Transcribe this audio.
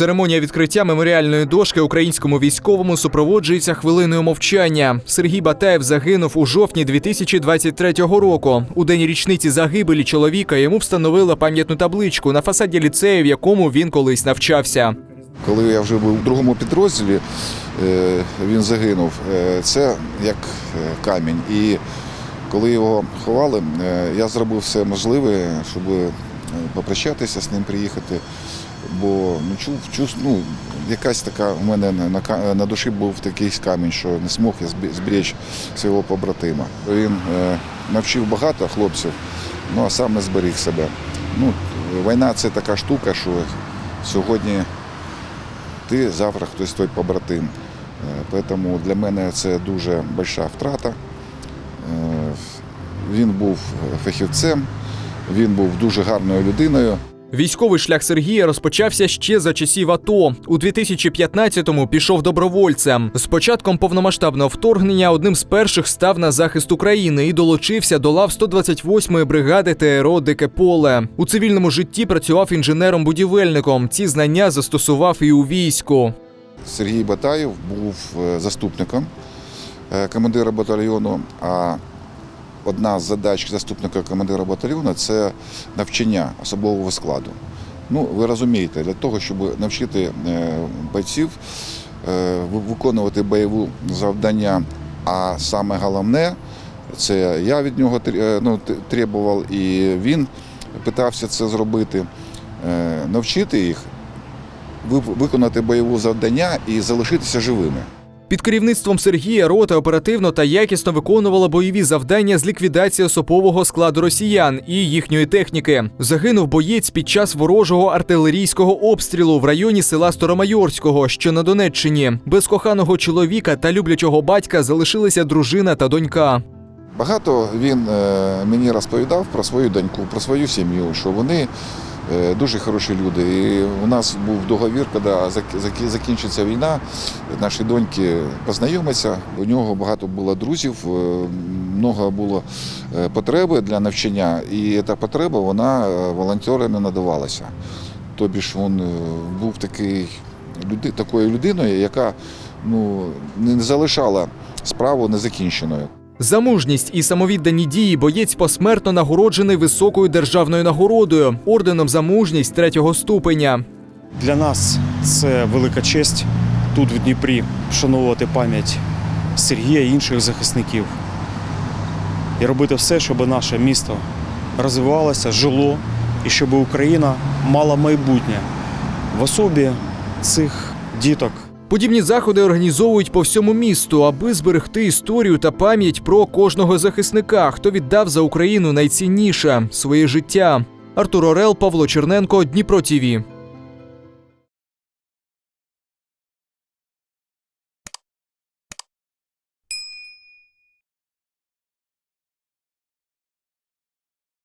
Церемонія відкриття меморіальної дошки українському військовому супроводжується хвилиною мовчання. Сергій Батаєв загинув у жовтні 2023 року. У день річниці загибелі чоловіка йому встановили пам'ятну табличку на фасаді ліцею, в якому він колись навчався. Коли я вже був у другому підрозділі, е, він загинув. Е, Це як е, камінь. І коли його ховали, я зробив все можливе, щоб попрощатися з ним, приїхати. Бо ну, чув, чув, ну, якась така у мене на, на, душі був такий камінь, що не змог я зберечь свого побратима. Він е, навчив багато хлопців, ну а сам не зберіг себе. Ну, війна це така штука, що сьогодні ти, завтра хтось той побратим. Е, Тому для мене це дуже велика втрата. Е, Він був фахівцем, він був дуже гарною людиною. Військовий шлях Сергія розпочався ще за часів АТО. У 2015-му пішов добровольцем. З початком повномасштабного вторгнення одним з перших став на захист України і долучився до лав 128-ї бригади ТРО Дике поле. У цивільному житті працював інженером-будівельником. Ці знання застосував і у війську. Сергій Батаєв був е, заступником е, командира батальйону. А одна з задач заступника командира батальйону це навчання особового складу. Ну, ви розумієте, для того, щоб навчити е, бойців е, виконувати бойові завдання, а саме головне, це я від нього е, ну, требував, і він питався це зробити, навчити їх виконати бойове завдання і залишитися живими. Під керівництвом Сергія рота оперативно та якісно виконувала бойові завдання з ліквідації особового складу росіян і їхньої техніки. Загинув боєць під час ворожого артилерійського обстрілу в районі села Старомайорського, що на Донеччині. Без коханого чоловіка та люблячого батька залишилися дружина та донька. Багато він е, мені розповідав про свою доньку, про свою сім'ю, що вони дуже хороші люди. І у нас був договір, коли зак- зак- закінчиться війна, наші доньки познайомляться. У нього багато було друзів, е, много було е, потреби для навчання, і ця потреба вона е, волонтерами надавалася. Тобі ж він е, був такий, такою людиною, яка ну, не залишала справу незакінченою. За мужність і самовіддані дії боєць посмертно нагороджений високою державною нагородою орденом за мужність третього ступеня. Для нас це велика честь тут, в Дніпрі, вшановувати пам'ять Сергія і інших захисників і робити все, щоб наше місто розвивалося, жило і щоб Україна мала майбутнє в особі цих діток. Подібні заходи організовують по всьому місту, аби зберегти історію та пам'ять про кожного захисника, хто віддав за Україну найцінніше своє життя. Артур Орел, Павло Черненко, Дніпро ТІВІ.